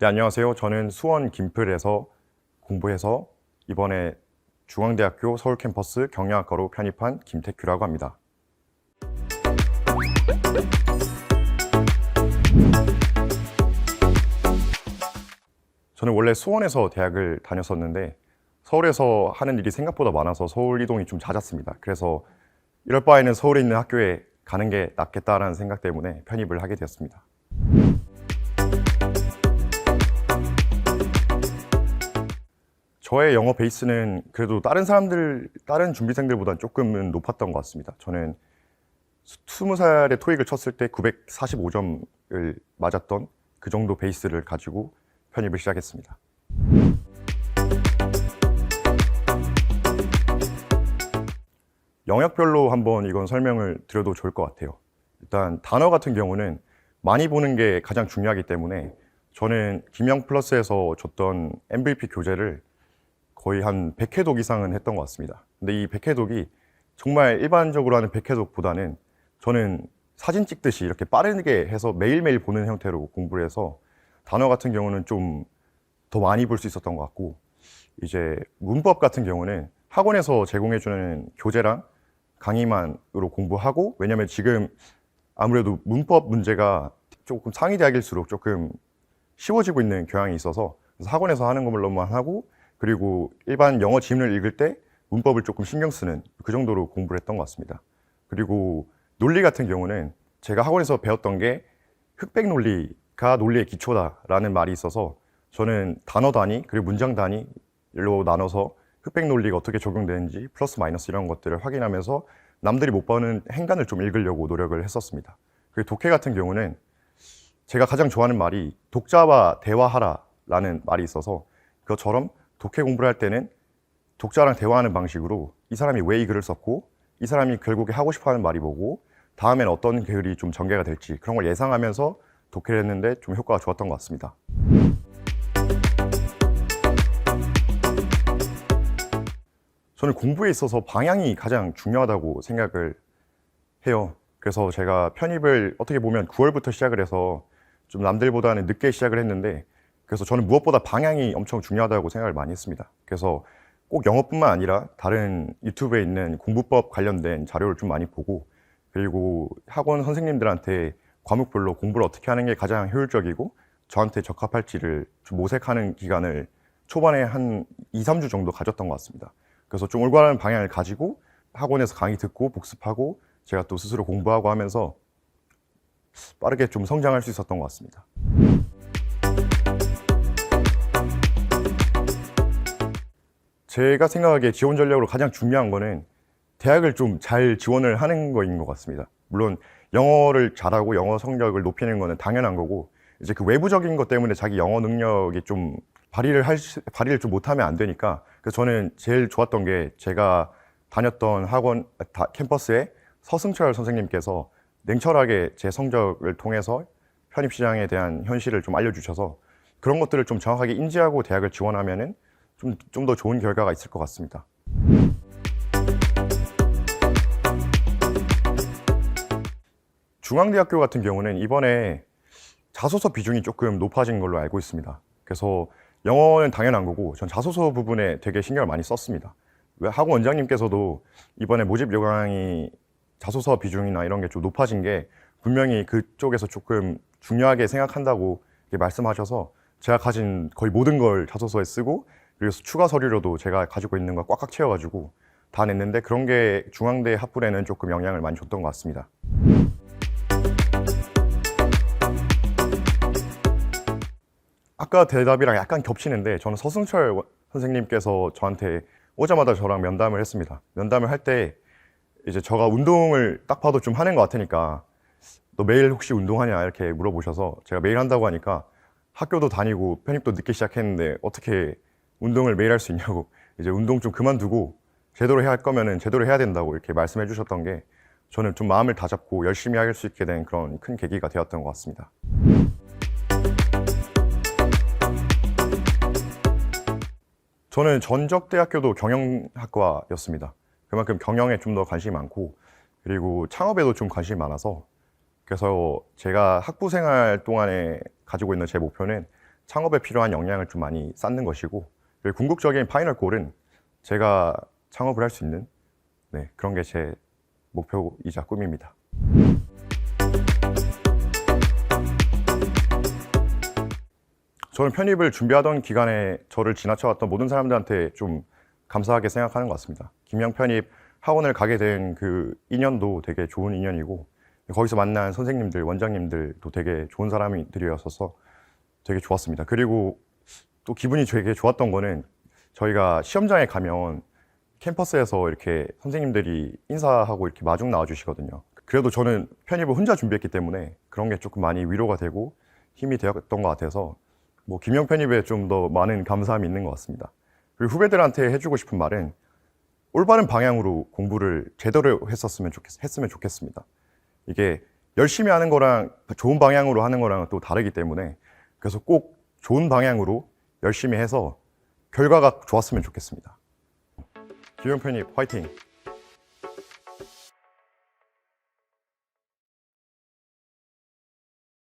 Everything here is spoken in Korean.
네, 안녕하세요. 저는 수원 김플에서 공부해서 이번에 중앙대학교 서울 캠퍼스 경영학과로 편입한 김태규라고 합니다. 저는 원래 수원에서 대학을 다녔었는데 서울에서 하는 일이 생각보다 많아서 서울 이동이 좀 잦았습니다. 그래서 이럴 바에는 서울에 있는 학교에 가는 게 낫겠다라는 생각 때문에 편입을 하게 되었습니다. 저의 영어 베이스는 그래도 다른 사람들, 다른 준비생들보다 조금은 높았던 것 같습니다. 저는 20살에 토익을 쳤을 때 945점을 맞았던 그 정도 베이스를 가지고 편입을 시작했습니다. 영역별로 한번 이건 설명을 드려도 좋을 것 같아요. 일단 단어 같은 경우는 많이 보는 게 가장 중요하기 때문에 저는 김영 플러스에서 줬던 MVP 교재를 거의 한 100회 독 이상은 했던 것 같습니다. 근데 이 100회 독이 정말 일반적으로 하는 100회 독보다는 저는 사진 찍듯이 이렇게 빠르게 해서 매일매일 보는 형태로 공부를 해서 단어 같은 경우는 좀 더 많이 볼 수 있었던 것 같고 이제 문법 같은 경우는 학원에서 제공해주는 교재랑 강의만으로 공부하고 왜냐면 지금 아무래도 문법 문제가 조금 상위 대학일수록 조금 쉬워지고 있는 경향이 있어서 학원에서 하는 것로만 하고 그리고 일반 영어 지문을 읽을 때 문법을 조금 신경 쓰는 그 정도로 공부를 했던 것 같습니다. 그리고 논리 같은 경우는 제가 학원에서 배웠던 게 흑백 논리가 논리의 기초다라는 말이 있어서 저는 단어 단위 그리고 문장 단위로 나눠서 흑백 논리가 어떻게 적용되는지 플러스 마이너스 이런 것들을 확인하면서 남들이 못 보는 행간을 좀 읽으려고 노력을 했었습니다. 그리고 독해 같은 경우는 제가 가장 좋아하는 말이 독자와 대화하라라는 말이 있어서 그것처럼 독해 공부를 할 때는 독자랑 대화하는 방식으로 이 사람이 왜 이 글을 썼고 이 사람이 결국에 하고 싶어 하는 말이 뭐고 다음엔 어떤 글이 좀 전개가 될지 그런 걸 예상하면서 독해를 했는데 좀 효과가 좋았던 것 같습니다. 저는 공부에 있어서 방향이 가장 중요하다고 생각을 해요. 그래서 제가 편입을 어떻게 보면 9월부터 시작을 해서 좀 남들보다는 늦게 시작을 했는데 그래서 저는 무엇보다 방향이 엄청 중요하다고 생각을 많이 했습니다. 그래서 꼭 영어뿐만 아니라 다른 유튜브에 있는 공부법 관련된 자료를 좀 많이 보고 그리고 학원 선생님들한테 과목별로 공부를 어떻게 하는 게 가장 효율적이고 저한테 적합할지를 좀 모색하는 기간을 초반에 한 2, 3주 정도 가졌던 것 같습니다. 그래서 좀 올바른 방향을 가지고 학원에서 강의 듣고 복습하고 제가 또 스스로 공부하고 하면서 빠르게 좀 성장할 수 있었던 것 같습니다. 제가 생각하기에 지원 전략으로 가장 중요한 거는 대학을 좀 잘 지원을 하는 거인 것 같습니다. 물론 영어를 잘하고 영어 성적을 높이는 거는 당연한 거고 이제 그 외부적인 것 때문에 자기 영어 능력이 좀 발휘를 할 수- 발휘를 좀 못하면 안 되니까 그래서 저는 제일 좋았던 게 제가 다녔던 학원 아, 다- 캠퍼스에 서승철 선생님께서 냉철하게 제 성적을 통해서 편입 시장에 대한 현실을 좀 알려주셔서 그런 것들을 좀 정확하게 인지하고 대학을 지원하면은 좀 좀 더 좋은 결과가 있을 것 같습니다. 중앙대학교 같은 경우는 이번에 자소서 비중이 조금 높아진 걸로 알고 있습니다. 그래서 영어는 당연한 거고 전 자소서 부분에 되게 신경을 많이 썼습니다. 왜 학원 원장님께서도 이번에 모집 요강이 자소서 비중이나 이런 게 좀 높아진 게 분명히 그쪽에서 조금 중요하게 생각한다고 말씀하셔서 제가 가진 거의 모든 걸 자소서에 쓰고 그래서 추가 서류로도 제가 가지고 있는 거 꽉꽉 채워가지고 다 냈는데 그런 게 중앙대 합불에는 조금 영향을 많이 줬던 것 같습니다. 아까 대답이랑 약간 겹치는데 저는 서승철 원- 선생님께서 저한테 오자마자 저랑 면담을 했습니다. 면담을 할 때 이제 제가 운동을 딱 봐도 좀 하는 것 같으니까 너 매일 혹시 운동하냐 이렇게 물어보셔서 제가 매일 한다고 하니까 학교도 다니고 편입도 늦게 시작했는데 어떻게 운동을 매일 할 수 있냐고 이제 운동 좀 그만두고 제대로 해야 할 거면은 제대로 해야 된다고 이렇게 말씀해 주셨던 게 저는 좀 마음을 다잡고 열심히 할 수 있게 된 그런 큰 계기가 되었던 것 같습니다. 저는 전적대학교도 경영학과였습니다. 그만큼 경영에 좀 더 관심이 많고 그리고 창업에도 좀 관심이 많아서 그래서 제가 학부 생활 동안에 가지고 있는 제 목표는 창업에 필요한 역량을 좀 많이 쌓는 것이고 궁극적인 파이널 골은 제가 창업을 할 수 있는 네, 그런 게 제 목표이자 꿈입니다. 저는 편입을 준비하던 기간에 저를 지나쳐왔던 모든 사람들한테 좀 감사하게 생각하는 것 같습니다. 김영 편입 학원을 가게 된 그 인연도 되게 좋은 인연이고 거기서 만난 선생님들, 원장님들도 되게 좋은 사람들이었어서 되게 좋았습니다. 그리고 또 기분이 되게 좋았던 거는 저희가 시험장에 가면 캠퍼스에서 이렇게 선생님들이 인사하고 이렇게 마중 나와 주시거든요. 그래도 저는 편입을 혼자 준비했기 때문에 그런 게 조금 많이 위로가 되고 힘이 되었던 것 같아서 뭐 김영 편입에 좀 더 많은 감사함이 있는 것 같습니다. 그리고 후배들한테 해주고 싶은 말은 올바른 방향으로 공부를 제대로 했었으면 좋겠, 했으면 좋겠습니다. 이게 열심히 하는 거랑 좋은 방향으로 하는 거랑 또 다르기 때문에 그래서 꼭 좋은 방향으로 열심히 해서 결과가 좋았으면 좋겠습니다. 김영 편입 화이팅!